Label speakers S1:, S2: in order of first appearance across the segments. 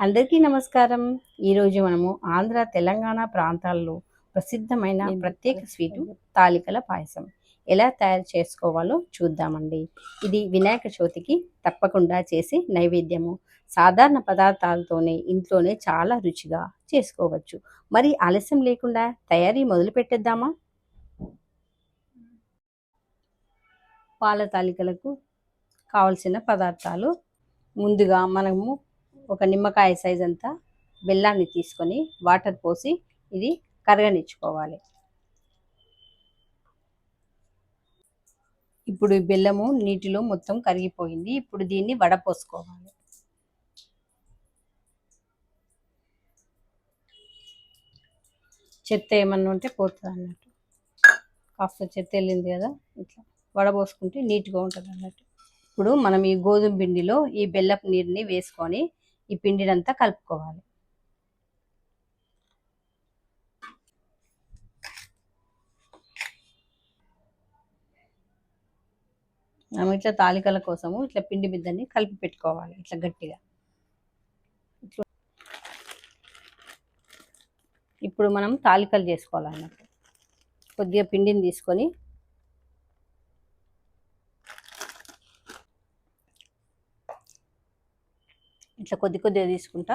S1: అందరికీ నమస్కారం. ఈరోజు మనము ఆంధ్ర తెలంగాణ ప్రాంతాల్లో ప్రసిద్ధమైన ప్రత్యేక స్వీటు తాలికల పాయసం. ఎలా తయారు చేసుకోవాలో చూద్దామండి. ఇది వినాయక చవితికి తప్పకుండా చేసే నైవేద్యము. సాధారణ పదార్థాలతోనే ఇంట్లోనే చాలా రుచిగా చేసుకోవచ్చు. మరి ఆలస్యం లేకుండా తయారీ మొదలు పెట్టేద్దామా? పాల తాలికలకు కావలసిన పదార్థాలు ముందుగా మనము ఒక నిమ్మకాయ సైజ్ అంతా బెల్లాన్ని తీసుకొని వాటర్ పోసి ఇది కరగనిచ్చుకోవాలి. ఇప్పుడు ఈ బెల్లము నీటిలో మొత్తం కరిగిపోయింది. ఇప్పుడు దీన్ని వడపోసుకోవాలి. చెత్త ఏమన్నా ఉంటే పోతుంది అన్నట్టు. కాస్త చెత్త వెళ్ళింది కదా ఇట్లా వడపోసుకుంటే నీట్గా ఉంటుంది అన్నట్టు ఇప్పుడు మనం ఈ గోధుమ పిండిలో ఈ బెల్లపు నీరుని వేసుకొని ఈ పిండినంతా కలుపుకోవాలి. మనం ఇట్లా తాలికల కోసము ఇట్లా పిండి బిద్దని కలిపి పెట్టుకోవాలి ఇట్లా గట్టిగా. ఇప్పుడు మనం తాలికలు చేసుకోవాలన్నట్టు కొద్దిగా పిండిని తీసుకొని ఇట్లా కొద్ది కొద్దిగా తీసుకుంటా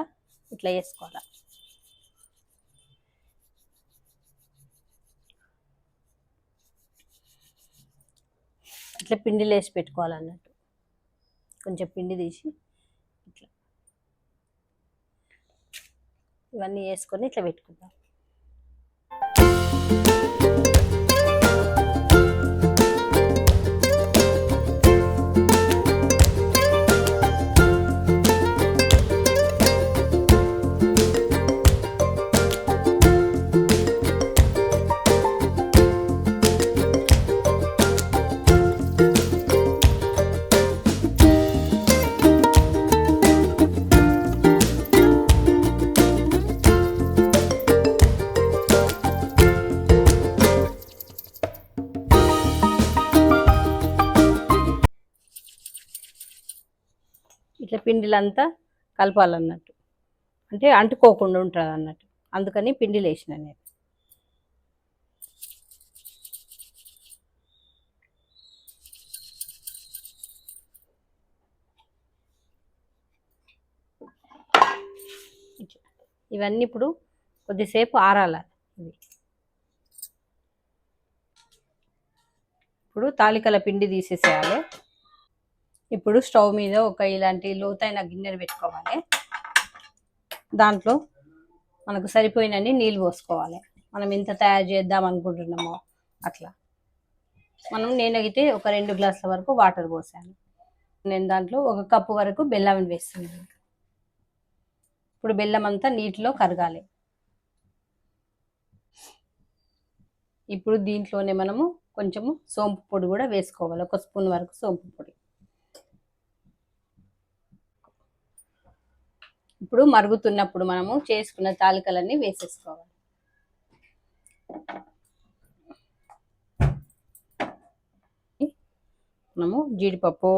S1: ఇట్లా వేసుకోవాలి ఇట్లా పిండిలో వేసి పెట్టుకోవాలన్నట్టు. కొంచెం పిండి తీసి ఇట్లా. ఇవన్నీ వేసుకొని ఇట్లా పెట్టుకుంటాం పిండిలంతా కలపాలన్నట్టు. అంటే అంటుకోకుండా ఉంటుంది అన్నట్టు అందుకని పిండిలు వేసిన నేను ఇవన్నీ ఇప్పుడు కొద్దిసేపు ఆరాల ఇవి. ఇప్పుడు తాలికల పిండి తీసేసేయాలి. ఇప్పుడు స్టవ్ మీద ఒక ఇలాంటి లోతైన గిన్నెను పెట్టుకోవాలి. దాంట్లో మనకు సరిపోయినన్ని నీళ్ళు పోసుకోవాలి. మనం ఎంత తయారు చేద్దాం అనుకుంటున్నామో అట్లా. మనం నేనైతే ఒక రెండు గ్లాసుల వరకు వాటర్ పోసాను. నేను దాంట్లో ఒక కప్పు వరకు బెల్లం వేస్తున్నాను. ఇప్పుడు బెల్లం అంతా నీటిలో కరగాలి. ఇప్పుడు దీంట్లోనే మనము కొంచెము సోంపు పొడి కూడా వేసుకోవాలి. ఒక స్పూన్ వరకు సోంపు పొడి. ఇప్పుడు మరుగుతున్నప్పుడు మనము చేసుకున్న తాలికలన్నీ వేసేసుకోవాలి. మనము జీడిపప్పు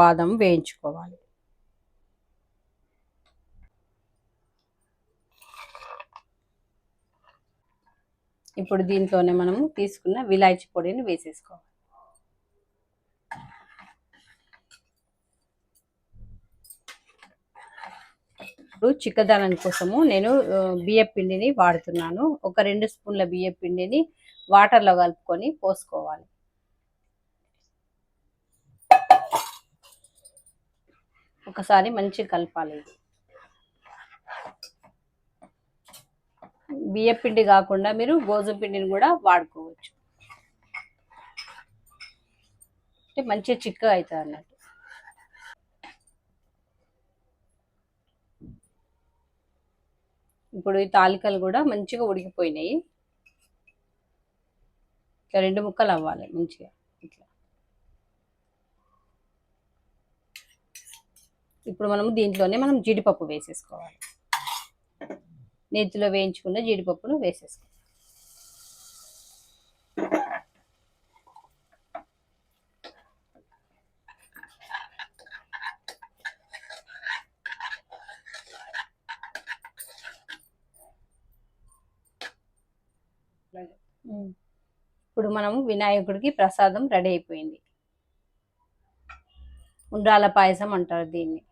S1: బాదం వేయించుకోవాలి. ఇప్పుడు దీంట్లోనే మనము తీసుకున్న విలాయిచి పొడిని వేసేసుకోవాలి. ఇప్పుడు చిక్కదనం కోసము నేను బియ్యం పిండిని వాడుతున్నాను. ఒక రెండు స్పూన్ల బియ్యం పిండిని వాటర్లో కలుపుకొని పోసుకోవాలి. ఒకసారి మంచిగా కలపాలి. బియ్యం పిండి కాకుండా మీరు గోధుమ పిండిని కూడా వాడుకోవచ్చు. అంటే మంచిగా చిక్కగా అవుతుంది అన్నట్టు. ఇప్పుడు ఈ తాలికలు కూడా మంచిగా ఉడికిపోయినాయి. ఇట్లా రెండు ముక్కలు అవ్వాలి మంచిగా ఇట్లా. ఇప్పుడు మనము దీంట్లోనే మనం జీడిపప్పు వేసేసుకోవాలి. నేతిలో వేయించుకున్న జీడిపప్పును వేసేసుకోవాలి
S2: అట్లా
S1: ఉమ్. ఇప్పుడు మనము వినాయకుడికి ప్రసాదం రెడీ అయిపోయింది. ఉండ్రాల పాయసం అంటారు దీన్ని.